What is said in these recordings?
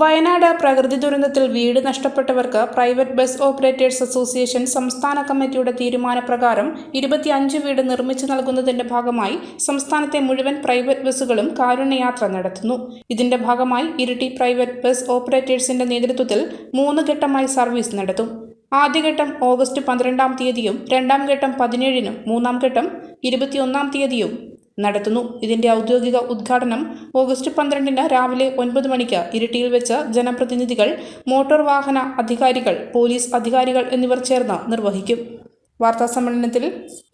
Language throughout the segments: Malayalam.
വയനാട് പ്രകൃതി ദുരന്തത്തിൽ വീട് നഷ്ടപ്പെട്ടവർക്ക് പ്രൈവറ്റ് ബസ് ഓപ്പറേറ്റേഴ്സ് അസോസിയേഷൻ സംസ്ഥാന കമ്മിറ്റിയുടെ തീരുമാനപ്രകാരം ഇരുപത്തിയഞ്ച് വീട് നിർമ്മിച്ചു നൽകുന്നതിന്റെ ഭാഗമായി സംസ്ഥാനത്തെ മുഴുവൻ പ്രൈവറ്റ് ബസ്സുകളും കാരുണ്യയാത്ര നടത്തുന്നു. ഇതിന്റെ ഭാഗമായി ഇരിട്ടി പ്രൈവറ്റ് ബസ് ഓപ്പറേറ്റേഴ്സിന്റെ നേതൃത്വത്തിൽ മൂന്ന് ഘട്ടമായി സർവീസ് നടത്തും. ആദ്യഘട്ടം ഓഗസ്റ്റ് പന്ത്രണ്ടാം തീയതിയും രണ്ടാം ഘട്ടം പതിനേഴിനും മൂന്നാം ഘട്ടം ഇരുപത്തിയൊന്നാം തീയതിയും നടത്തുന്നു. ഇതിന്റെ ഔദ്യോഗിക ഉദ്ഘാടനം ഓഗസ്റ്റ് പന്ത്രണ്ടിന് രാവിലെ ഒൻപത് മണിക്ക് ഇരിട്ടിയിൽ വെച്ച് ജനപ്രതിനിധികൾ മോട്ടോർ വാഹന അധികാരികൾ പോലീസ് അധികാരികൾ എന്നിവർ ചേർന്ന് നിർവഹിക്കും. വാർത്താ സമ്മേളനത്തിൽ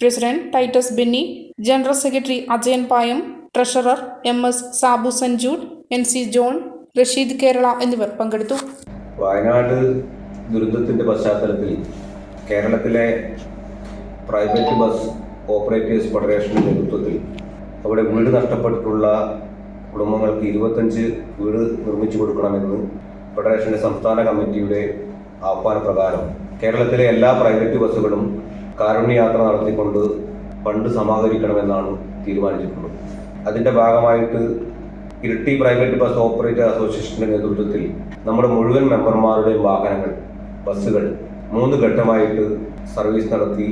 president Titus Benny general secretary Ajayan Payam treasurer M S Sabu Sanjood N C John Rasheed Kerala എന്നിവർ പങ്കെടുത്തു. വയനാട് ദുരന്തത്തിന്റെ പശ്ചാത്തലത്തിൽ കേരളത്തിലെ പ്രൈവറ്റ് ബസ് ഓപ്പറേറ്റേഴ്സ് ഫെഡറേഷൻ നേതൃത്വത്തിൽ അവിടെ വീട് നഷ്ടപ്പെട്ടിട്ടുള്ള കുടുംബങ്ങൾക്ക് ഇരുപത്തഞ്ച് വീട് നിർമ്മിച്ചു കൊടുക്കണമെന്ന് ഫെഡറേഷന്റെ സംസ്ഥാന കമ്മിറ്റിയുടെ ആഹ്വാനപ്രകാരം കേരളത്തിലെ എല്ലാ പ്രൈവറ്റ് ബസ്സുകളും കാരുണ്യയാത്ര നടത്തിക്കൊണ്ട് ഫണ്ട് സമാഹരിക്കണമെന്നാണ് തീരുമാനിച്ചിട്ടുള്ളത്. അതിന്റെ ഭാഗമായിട്ട് ഇരിട്ടി പ്രൈവറ്റ് ബസ് ഓപ്പറേറ്റർ അസോസിയേഷന്റെ നേതൃത്വത്തിൽ നമ്മുടെ മുഴുവൻ മെമ്പർമാരുടെയും വാഹനങ്ങൾ ബസ്സുകൾ മൂന്ന് ഘട്ടമായിട്ട് സർവീസ് നടത്തി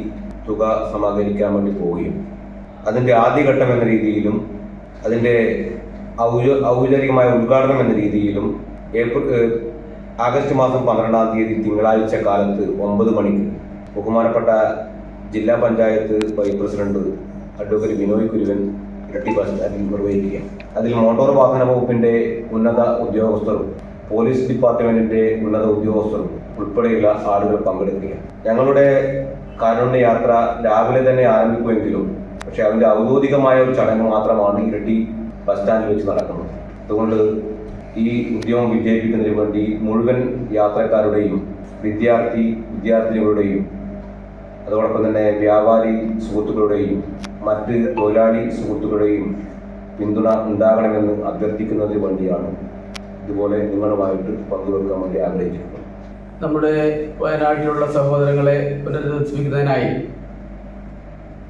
തുക സമാഹരിക്കാൻ വേണ്ടി പോവുകയും അതിന്റെ ആദ്യഘട്ടം എന്ന രീതിയിലും അതിന്റെ ഔച ഔപചാരികമായ ഉദ്ഘാടനം എന്ന രീതിയിലും ഏപ്രിൽ ആഗസ്റ്റ് മാസം പന്ത്രണ്ടാം തീയതി തിങ്കളാഴ്ച കാലത്ത് ഒമ്പത് മണിക്ക് ബഹുമാനപ്പെട്ട ജില്ലാ panchayat vice president advocate Binoy Kuruvan Iritty bus നിർവഹിക്കുകയാണ്. നിർവഹിക്കുക അതിൽ മോട്ടോർ വാഹന വകുപ്പിന്റെ ഉന്നത ഉദ്യോഗസ്ഥരും പോലീസ് ഡിപ്പാർട്ട്മെന്റിന്റെ ഉന്നത ഉദ്യോഗസ്ഥരും ഉൾപ്പെടെയുള്ള ആളുകൾ പങ്കെടുക്കുക ഞങ്ങളുടെ കാരുണ്യ യാത്ര രാവിലെ തന്നെ ആരംഭിക്കുമെങ്കിലും പക്ഷെ അതിന്റെ ഔദ്യോഗികമായ ഒരു ചടങ്ങ് മാത്രമാണ് ഇരട്ടി ബസ് സ്റ്റാൻഡിൽ വെച്ച് നടക്കുന്നത്. അതുകൊണ്ട് ഈ ഉദ്യമം വിജയിപ്പിക്കുന്നതിന് വേണ്ടി മുഴുവൻ യാത്രക്കാരുടെയും വിദ്യാർത്ഥി വിദ്യാർത്ഥിനികളുടെയും അതോടൊപ്പം തന്നെ വ്യാപാരി സുഹൃത്തുക്കളുടെയും മറ്റ് തൊഴിലാളി സുഹൃത്തുക്കളുടെയും പിന്തുണ ഉണ്ടാകണമെന്ന് അഭ്യർത്ഥിക്കുന്നതിന് വേണ്ടിയാണ് ഇതുപോലെ നിങ്ങളുമായിട്ട് പങ്കുവെക്കാൻ വേണ്ടി ആഗ്രഹിച്ചിട്ടുള്ളത് നമ്മുടെ വയനാട്ടിലുള്ള സഹോദരങ്ങളെ പുനരധിവസിപ്പിക്കുന്നതിനായി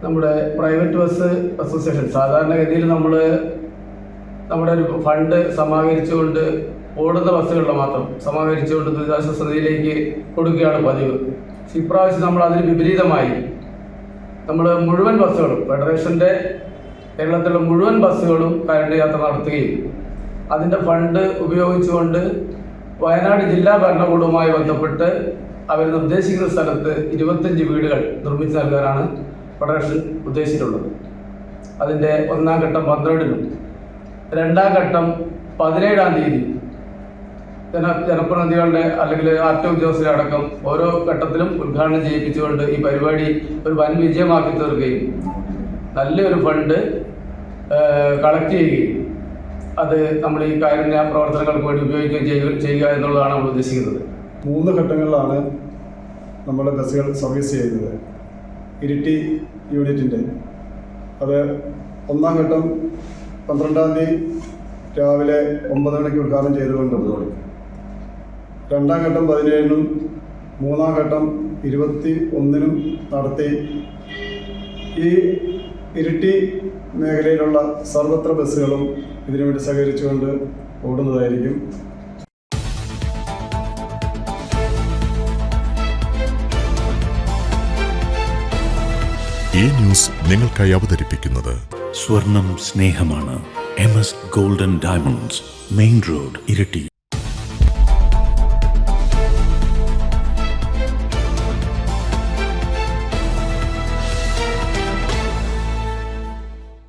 നമ്മുടെ പ്രൈവറ്റ് ബസ് അസോസിയേഷൻ സാധാരണഗതിയിൽ നമ്മൾ നമ്മുടെ ഒരു ഫണ്ട് സമാഹരിച്ചുകൊണ്ട് ഓടുന്ന ബസ്സുകളിൽ മാത്രം സമാഹരിച്ചുകൊണ്ട് ദുരിതാശ്വാസ നിധിയിലേക്ക് കൊടുക്കുകയാണ് പതിവ്. പക്ഷെ ഇപ്രാവശ്യം നമ്മൾ അതിന് വിപരീതമായി. നമ്മൾ മുഴുവൻ ബസ്സുകളും ഫെഡറേഷന്റെ കേരളത്തിലുള്ള മുഴുവൻ ബസ്സുകളും കരണ്ട് യാത്ര നടത്തുകയും അതിന്റെ ഫണ്ട് ഉപയോഗിച്ചുകൊണ്ട് വയനാട് ജില്ലാ ഭരണകൂടവുമായി ബന്ധപ്പെട്ട് അവർ നിർദ്ദേശിക്കുന്ന സ്ഥലത്ത് ഇരുപത്തഞ്ച് വീടുകൾ നിർമ്മിച്ചു നൽകാനാണ് ഫെഡറേഷൻ ഉദ്ദേശിച്ചിട്ടുള്ളത്. അതിന്റെ ഒന്നാം ഘട്ടം പന്ത്രണ്ടിനും രണ്ടാം ഘട്ടം പതിനേഴാം തീയതി ജന ജനപ്രതിനിധികളുടെ അല്ലെങ്കിൽ ആർട്ടി ഉദ്യോഗസ്ഥരെ അടക്കം ഓരോ ഘട്ടത്തിലും ഉദ്ഘാടനം ചെയ്യിപ്പിച്ചുകൊണ്ട് ഈ പരിപാടി ഒരു വൻ വിജയമാക്കി തീർക്കുകയും നല്ലൊരു ഫണ്ട് കളക്ട് ചെയ്യുകയും അത് നമ്മൾ ഈ കാരുണ്യ പ്രവർത്തനങ്ങൾക്ക് വേണ്ടി ഉപയോഗിക്കുകയും ചെയ്യുക എന്നുള്ളതാണ് നമ്മൾ ഉദ്ദേശിക്കുന്നത്. മൂന്ന് ഘട്ടങ്ങളിലാണ് നമ്മുടെ ബസ്സുകൾ സർവീസ് ചെയ്യുന്നത്. ഇരിട്ടി യൂണിറ്റിന്റെ. അത് ഒന്നാം ഘട്ടം പന്ത്രണ്ടാം തീയതി രാവിലെ ഒമ്പത് മണിക്ക് ഉദ്ഘാടനം ചെയ്തുകൊണ്ട് രണ്ടാം ഘട്ടം പതിനേഴിനും മൂന്നാം ഘട്ടം ഇരുപത്തി ഒന്നിനും നടത്തി ഈ ഇരിട്ടി മേഖലയിലുള്ള സർവത്ര ബസ്സുകളും ഇതിനുവേണ്ടി സഹകരിച്ചുകൊണ്ട് ഓടുന്നതായിരിക്കും. ഈ ന്യൂസ് നിങ്ങൾക്കായി അവതരിപ്പിക്കുന്നത് സ്വർണം സ്നേഹമാണ്. M S golden diamonds main road Iritty.